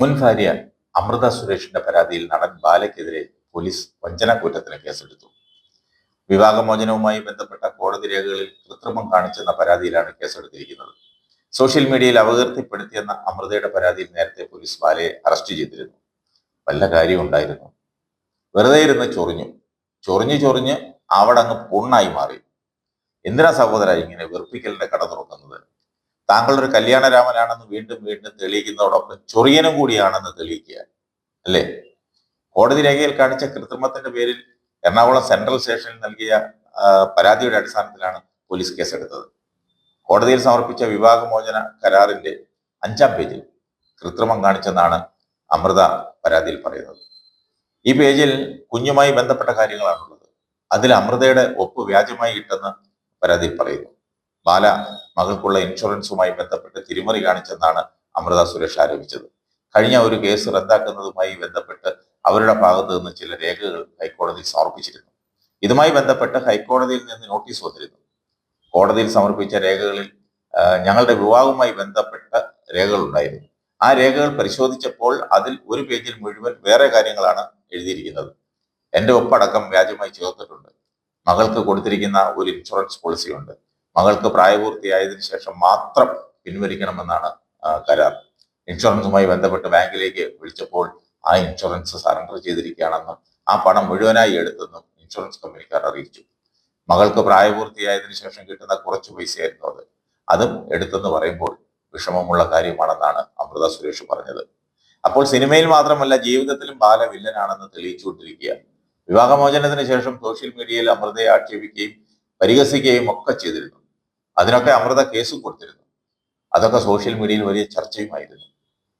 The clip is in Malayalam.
മുൻ ഭാര്യ അമൃത സുരേഷിന്റെ പരാതിയിൽ നടൻ ബാലയ്ക്കെതിരെ പോലീസ് വഞ്ചന കുറ്റത്തിന് കേസെടുത്തു. വിവാഹമോചനവുമായി ബന്ധപ്പെട്ട കോടതി രേഖകളിൽ കൃത്രിമം കാണിച്ചെന്ന പരാതിയിലാണ് കേസെടുത്തിരിക്കുന്നത്. സോഷ്യൽ മീഡിയയിൽ അപകീർത്തിപ്പെടുത്തിയെന്ന അമൃതയുടെ പരാതിയിൽ നേരത്തെ പോലീസ് ബാലയെ അറസ്റ്റ് ചെയ്തിരുന്നു. വല്ല കാര്യം ഉണ്ടായിരുന്നു. വെറുതെ ഇരുന്ന് ചൊറിഞ്ഞു. ചൊറിഞ്ഞ് ചൊറിഞ്ഞ് അവിടെ അങ്ങ് പൊണ്ണായി മാറി. എന്തിനാ സഹോദര ഇങ്ങനെ വെറുപ്പിക്കലിന്റെ കട തുറക്കുന്നത്? താങ്കളൊരു കല്യാണരാമനാണെന്ന് വീണ്ടും വീണ്ടും തെളിയിക്കുന്നതോടൊപ്പം ചൊറിയനും കൂടിയാണെന്ന് തെളിയിക്കുക അല്ലേ? കോടതി രേഖയിൽ കാണിച്ച കൃത്രിമത്തിന്റെ പേരിൽ എറണാകുളം സെൻട്രൽ സ്റ്റേഷനിൽ നൽകിയ പരാതിയുടെ അടിസ്ഥാനത്തിലാണ് പോലീസ് കേസെടുത്തത്. കോടതിയിൽ സമർപ്പിച്ച വിവാഹമോചന കരാറിന്റെ അഞ്ചാം പേജിൽ കൃത്രിമം കാണിച്ചെന്നാണ് അമൃത പരാതിയിൽ പറയുന്നത്. ഈ പേജിൽ കുഞ്ഞുമായി ബന്ധപ്പെട്ട കാര്യങ്ങളാണുള്ളത്. അതിൽ അമൃതയുടെ ഒപ്പ് വ്യാജമായി കിട്ടെന്ന് പരാതിയിൽ പറയുന്നു. ബാല മകൾക്കുള്ള ഇൻഷുറൻസുമായി ബന്ധപ്പെട്ട് തിരിമറി കാണിച്ചെന്നാണ് അമൃത സുരേഷ് ആരോപിച്ചത്. കഴിഞ്ഞ ഒരു കേസ് റദ്ദാക്കുന്നതുമായി ബന്ധപ്പെട്ട് അവരുടെ ഭാഗത്തു നിന്ന് ചില രേഖകൾ ഹൈക്കോടതി സമർപ്പിച്ചിരുന്നു. ഇതുമായി ബന്ധപ്പെട്ട് ഹൈക്കോടതിയിൽ നിന്ന് നോട്ടീസ് വന്നിരുന്നു. കോടതിയിൽ സമർപ്പിച്ച രേഖകളിൽ ഞങ്ങളുടെ വിവാഹവുമായി ബന്ധപ്പെട്ട രേഖകൾ ഉണ്ടായിരുന്നു. ആ രേഖകൾ പരിശോധിച്ചപ്പോൾ അതിൽ ഒരു പേജിൽ മുഴുവൻ വേറെ കാര്യങ്ങളാണ് എഴുതിയിരിക്കുന്നത്. എന്റെ ഒപ്പടക്കം വ്യാജമായി ചേർത്തിട്ടുണ്ട്. മകൾക്ക് കൊടുത്തിരിക്കുന്ന ഒരു ഇൻഷുറൻസ് പോളിസി ഉണ്ട് മകൾക്ക് പ്രായപൂർത്തിയായതിനു ശേഷം മാത്രം പിൻവലിക്കണമെന്നാണ് കരാർ. ഇൻഷുറൻസുമായി ബന്ധപ്പെട്ട് ബാങ്കിലേക്ക് വിളിച്ചപ്പോൾ ആ ഇൻഷുറൻസ് സറണ്ടർ ചെയ്തിരിക്കുകയാണെന്നും ആ പണം മുഴുവനായി എടുത്തെന്നും ഇൻഷുറൻസ് കമ്പനിക്കാർ അറിയിച്ചു. മകൾക്ക് പ്രായപൂർത്തിയായതിനു ശേഷം കിട്ടുന്ന കുറച്ച് പൈസയായിരുന്നു അത്. അതും എടുത്തെന്ന് പറയുമ്പോൾ വിഷമമുള്ള കാര്യമാണെന്നാണ് അമൃത സുരേഷ് പറഞ്ഞത്. അപ്പോൾ സിനിമയിൽ മാത്രമല്ല ജീവിതത്തിലും ബാല വില്ലനാണെന്ന് തെളിയിച്ചുകൊണ്ടിരിക്കുക. വിവാഹമോചനത്തിന് ശേഷം സോഷ്യൽ മീഡിയയിൽ അമൃതയെ ആക്ഷേപിക്കുകയും പരിഹസിക്കുകയും ഒക്കെ ചെയ്തിരുന്നു. അതിനൊക്കെ അമൃത കേസും കൊടുത്തിരുന്നു. അതൊക്കെ സോഷ്യൽ മീഡിയയിൽ വലിയ ചർച്ചയുമായിരുന്നു.